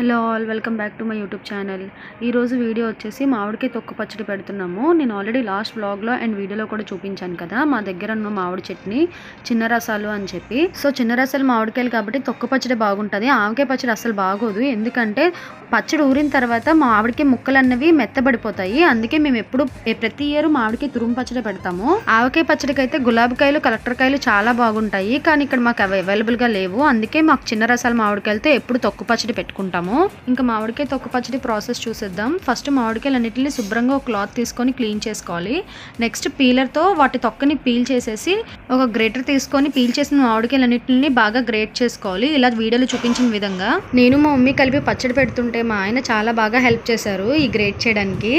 Hello all welcome back to my YouTube channel. ఈరోజు video వచ్చేసి మామిడికాయ తొక్కు పచ్చడి పెడుతున్నాము. నేను ఆల్రెడీ లాస్ట్ బ్లాగ్లో అండ్ వీడియోలో కూడా చూపించాను కదా మా దగ్గర ఉన్న మామిడి చట్నీ చిన్న రసాలు అని చెప్పి. సో చిన్న రసాలు మామిడికాయలు కాబట్టి తొక్కు పచ్చడి బాగుంటుంది. ఆవకాయ పచ్చడి అసలు బాగోదు. ఎందుకంటే పచ్చడి ఊరిన తర్వాత మామిడికి ముక్కలు అన్నవి మెత్తబడిపోతాయి. అందుకే మేము ఎప్పుడు ప్రతి ఇయర్ మామిడికి తురుము పచ్చడి పెడతాము. ఆవకాయ పచ్చడికి అయితే గులాబీకాయలు కలెక్టర్ కాయలు చాలా బాగుంటాయి. కానీ ఇక్కడ మాకు అవి అవైలబుల్గా లేవు. అందుకే మాకు చిన్న రసాలు మామిడికాయలతో ఎప్పుడు తొక్కు పచ్చడి పెట్టుకుంటాము. ఇంకా మామిడికాయ తొక్క పచ్చడి ప్రాసెస్ చూసేద్దాం. ఫస్ట్ మామిడికాయలు అన్నిటిని శుభ్రంగా ఒక క్లాత్ తీసుకొని క్లీన్ చేసుకోవాలి. నెక్స్ట్ పీలర్తో వాటి తొక్కని పీల్ చేసేసి ఒక గ్రేటర్ తీసుకొని పీల్ చేసిన మామిడికాయలు అన్నిటిని బాగా గ్రేట్ చేసుకోవాలి. ఇలా వీడియోలో చూపించిన విధంగా. నేను మా మమ్మీ కలిపి పచ్చడి పెడుతుంటే మా ఆయన చాలా బాగా హెల్ప్ చేశారు ఈ గ్రేట్ చేయడానికి.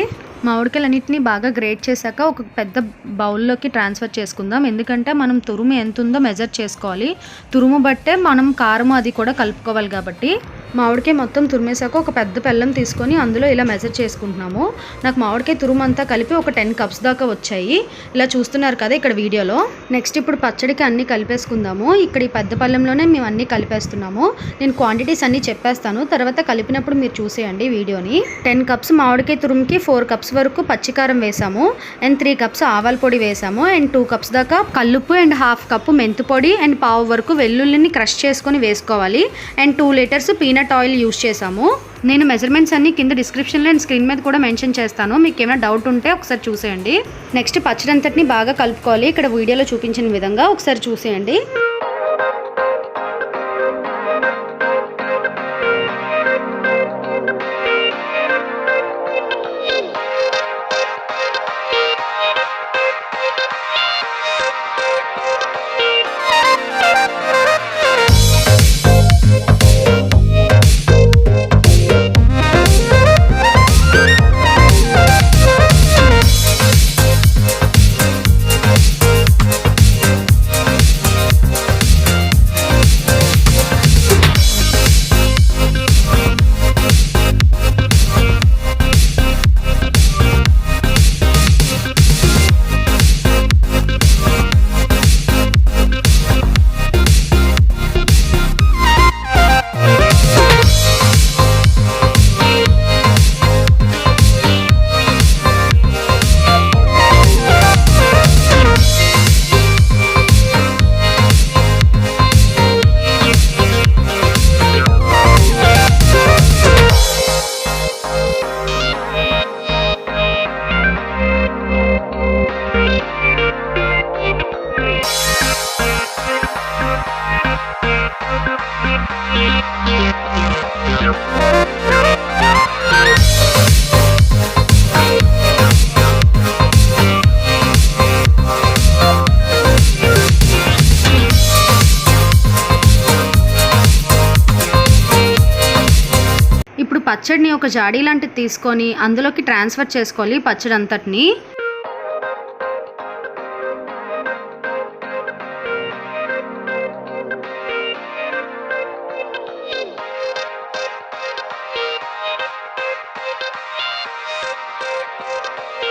మామిడికాయలన్నింటినీ బాగా గ్రేట్ చేశాక ఒక పెద్ద బౌల్లోకి ట్రాన్స్ఫర్ చేసుకుందాం. ఎందుకంటే మనం తురుము ఎంత ఉందో మెజర్ చేసుకోవాలి. తురుము బట్టే మనం కారం అది కూడా కలుపుకోవాలి కాబట్టి. మామిడికాయ మొత్తం తురిమేశాక ఒక పెద్ద పెళ్ళం తీసుకొని అందులో ఇలా మెజర్ చేసుకుంటున్నాము. నాకు మామిడికాయ తురుము అంతా కలిపి ఒక టెన్ కప్స్ దాకా వచ్చాయి. ఇలా చూస్తున్నారు కదా ఇక్కడ వీడియోలో. నెక్స్ట్ ఇప్పుడు పచ్చడికి అన్నీ కలిపేసుకుందాము. ఇక్కడ ఈ పెద్ద పళ్ళెంలోనే మేము అన్నీ కలిపేస్తున్నాము. నేను క్వాంటిటీస్ అన్నీ చెప్పేస్తాను. తర్వాత కలిపినప్పుడు మీరు చూసేయండి వీడియోని. టెన్ కప్స్ మామిడికాయ తురుముకి ఫోర్ కప్స్ వరకు పచ్చికారం వేసాము. అండ్ త్రీ కప్స్ ఆవాల పొడి వేసాము. అండ్ టూ కప్స్ దాకా కల్లుపు అండ్ హాఫ్ కప్పు మెంతు పొడి అండ్ పావు వరకు వెల్లుల్లిని క్రష్ చేసుకొని వేసుకోవాలి. And two litres peanut oil use చేశాము. నేను మెజర్మెంట్స్ అన్ని కింద డిస్క్రిప్షన్లో అండ్ స్క్రీన్ మీద కూడా మెన్షన్ చేస్తాను. మీకు ఏమైనా డౌట్ ఉంటే ఒకసారి చూసేయండి. నెక్స్ట్ పచ్చడి అంతటిని బాగా కలుపుకోవాలి. ఇక్కడ వీడియోలో చూపించిన విధంగా ఒకసారి చూసేయండి. ఇప్పుడు పచ్చడిని ఒక జాడీ లాంటిది తీసుకొని అందులోకి ట్రాన్స్ఫర్ చేసుకోవాలి పచ్చడి అంతటిని Thank you.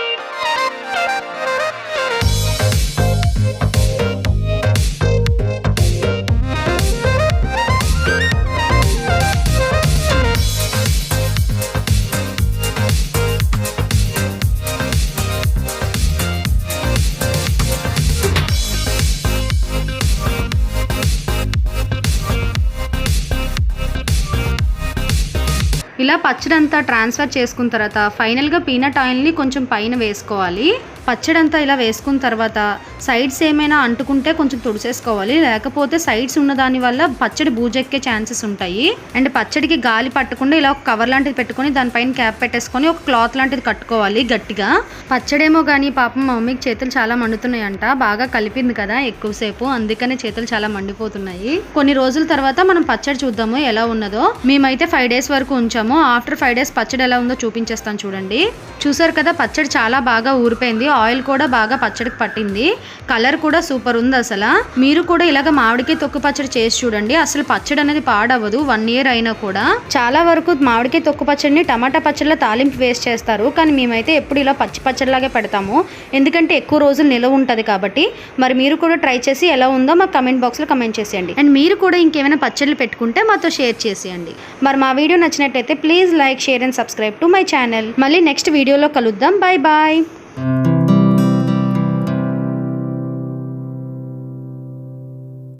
ఇలా పచ్చడి అంతా ట్రాన్స్ఫర్ చేసుకున్న తర్వాత ఫైనల్గా పీనట్ ఆయిల్ని కొంచెం పైన వేసుకోవాలి. పచ్చడంతా ఇలా వేసుకున్న తర్వాత సైడ్స్ ఏమైనా అంటుకుంటే కొంచెం తుడిసేసుకోవాలి లేకపోతే సైడ్స్ ఉన్న దాని వల్ల పచ్చడి బూజెక్కే ఛాన్సెస్ ఉంటాయి. అండ్ పచ్చడికి గాలి పట్టకుండా ఇలా ఒక కవర్ లాంటిది పెట్టుకొని దానిపైన క్యాప్ పెట్టేసుకొని ఒక క్లాత్ లాంటిది కట్టుకోవాలి గట్టిగా. పచ్చడేమో కానీ పాపం మా మమ్మీకి చేతులు చాలా మండుతున్నాయంట. బాగా కలిపింది కదా ఎక్కువసేపు. అందుకనే చేతులు చాలా మండిపోతున్నాయి. కొన్ని రోజుల తర్వాత మనం పచ్చడి చూద్దాము ఎలా ఉన్నదో. మేమైతే ఫైవ్ డేస్ వరకు ఉంచాము. ఆఫ్టర్ ఫైవ్ డేస్ పచ్చడి ఎలా ఉందో చూపించేస్తాను చూడండి. చూసారు కదా పచ్చడి చాలా బాగా ఊరిపోయింది. ఆయిల్ కూడా బాగా పచ్చడికి పట్టింది. కలర్ కూడా సూపర్ ఉంది అసలు. మీరు కూడా ఇలాగ మామిడికాయ తొక్కు పచ్చడి చేసి చూడండి. అసలు పచ్చడి అనేది పాడవదు వన్ ఇయర్ అయినా కూడా. చాలా వరకు మామిడికాయ తొక్కు పచ్చడిని టమాటా పచ్చడిలో తాలింపు వేస్ట్ చేస్తారు. కానీ మేమైతే ఎప్పుడు ఇలా పచ్చి పచ్చడిలాగే పెడతాము. ఎందుకంటే ఎక్కువ రోజులు నిలవ ఉంటుంది కాబట్టి. మరి మీరు కూడా ట్రై చేసి ఎలా ఉందో మాకు కమెంట్ బాక్స్లో కమెంట్ చేసేయండి. అండ్ మీరు కూడా ఇంకేమైనా పచ్చళ్ళు పెట్టుకుంటే మాతో షేర్ చేసేయండి. మరి మా వీడియో నచ్చినట్టయితే please like share and subscribe to my channel. మళ్ళీ నెక్స్ట్ వీడియోలో కలుద్దాం. Bye bye.